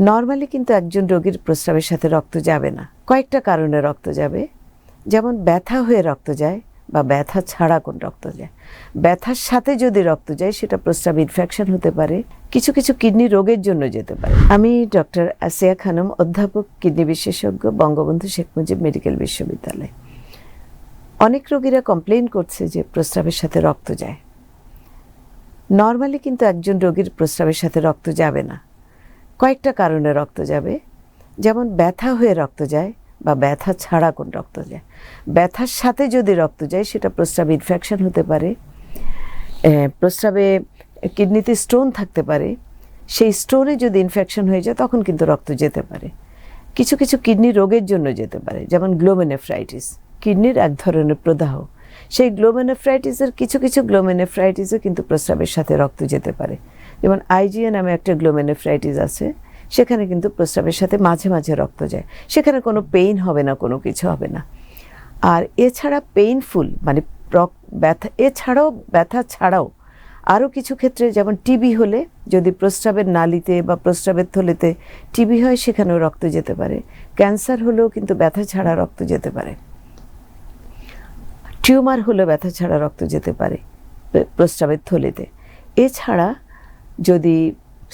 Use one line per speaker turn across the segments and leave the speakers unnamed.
Normally কিন্তু একজন রোগীর প্রস্রাবের সাথে রক্ত যাবে না। কয়েকটা কারণে রক্ত যাবে। যেমন ব্যথা হয়ে রক্ত যায় বা ব্যথা ছাড়া কোন রক্ত যায়। ব্যথার সাথে যদি রক্ত যায়, সেটা প্রস্রাব ইনফেকশন হতে পারে। কিছু কিছু কিডনি রোগের জন্য যেতে পারে। আমি ডক্টর আসিয়া খানম, অধ্যাপক, কিডনি বিশেষজ্ঞ, বঙ্গবন্ধু শেখ মুজিব মেডিকেল বিশ্ববিদ্যালয়। অনেক রোগীরা কমপ্লেন করছে যে প্রস্রাবের সাথে রক্ত যায়। নর্মালি কিন্তু একজন রোগীর প্রস্রাবের সাথে রক্ত যাবে না। কয়েকটা কারণে রক্ত যাবে। যেমন ব্যথা হয়ে রক্ত যায় বা ব্যথা ছাড়া কোন রক্ত যায়। ব্যথার সাথে যদি রক্ত যায়, সেটা প্রস্রাব ইনফেকশন হতে পারে প্রস্রাবে কিডনিতে স্টোন থাকতে পারে। সেই স্টোনে যদি ইনফেকশন হয়ে যায়, তখন কিন্তু রক্ত যেতে পারে। কিছু কিছু কিডনি রোগের জন্য যেতে পারে, যেমন গ্লোমেনেফ্রাইটিস কিডনির এক ধরনের প্রদাহ। সেই গ্লোমেনেফ্রাইটিসের কিছু কিছু গ্লোমেনোফ্রাইটিসও কিন্তু প্রস্রাবের সাথে রক্ত যেতে পারে। যেমন আইজিএ নামে একটা গ্লোমেনেফ্রাইটিস আছে, সেখানে কিন্তু প্রস্রাবের সাথে মাঝে মাঝে রক্ত যায়। সেখানে কোনো পেইন হবে না, কোনো কিছু হবে না। আর এছাড়া পেইনফুল মানে ব্যথা, এছাড়াও ব্যথা ছাড়াও আরও কিছু ক্ষেত্রে যেমন টিবি হলে যদি প্রস্রাবের নালিতে বা প্রস্রাবের থলেতে টিবি হয়, সেখানেও রক্ত যেতে পারে। ক্যান্সার হলেও কিন্তু ব্যথা ছাড়া রক্ত যেতে পারে। টিউমার হলে ব্যথা ছাড়া রক্ত যেতে পারে প্রস্রাবের থলিতে। এছাড়া যদি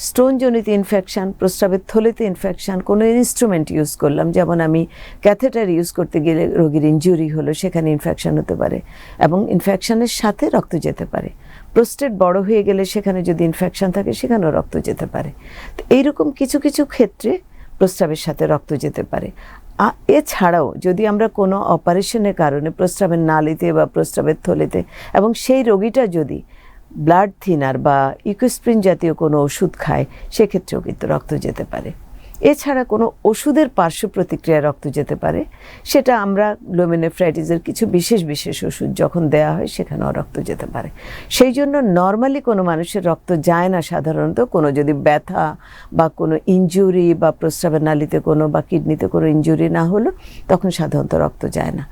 স্টোনজনিত ইনফেকশন, প্রস্রাবের থলিতে ইনফেকশন কোনো ইনস্ট্রুমেন্ট ইউজ করলাম, যেমন আমি ক্যাথেটার ইউজ করতে গেলে রোগীর ইনজুরি হলো, সেখানে ইনফেকশান হতে পারে এবং ইনফেকশানের সাথে রক্ত যেতে পারে। প্রোস্টেট বড় হয়ে গেলে সেখানে যদি ইনফেকশন থাকে, সেখানেও রক্ত যেতে পারে। তো এইরকম কিছু কিছু ক্ষেত্রে প্রস্রাবের সাথে রক্ত যেতে পারে। এছাড়াও যদি আমরা কোনো অপারেশনের কারণে প্রস্রাবের নালিতে বা প্রস্রাবের থলিতে এবং সেই রোগীটা যদি ব্লাড থিনার বা ইকোস্প্রিন জাতীয় কোনো ওষুধ খায়, সেক্ষেত্রেও কিন্তু রক্ত যেতে পারে। এছাড়া কোনো ওষুধের পার্শ্ব প্রতিক্রিয়া রক্ত যেতে পারে, সেটা আমরা গ্লোমেনোফ্রাইটিসের কিছু বিশেষ বিশেষ ওষুধ যখন দেয়া হয় সেখানেও রক্ত যেতে পারে। সেই জন্য নর্মালি কোনো মানুষের রক্ত যায় না সাধারণত। কোনো যদি ব্যথা বা কোনো ইঞ্জুরি বা প্রস্রাবের নালিতে কোনো বা কিডনিতে কোনো ইঞ্জুরি না হলো, তখন সাধারণত রক্ত যায় না।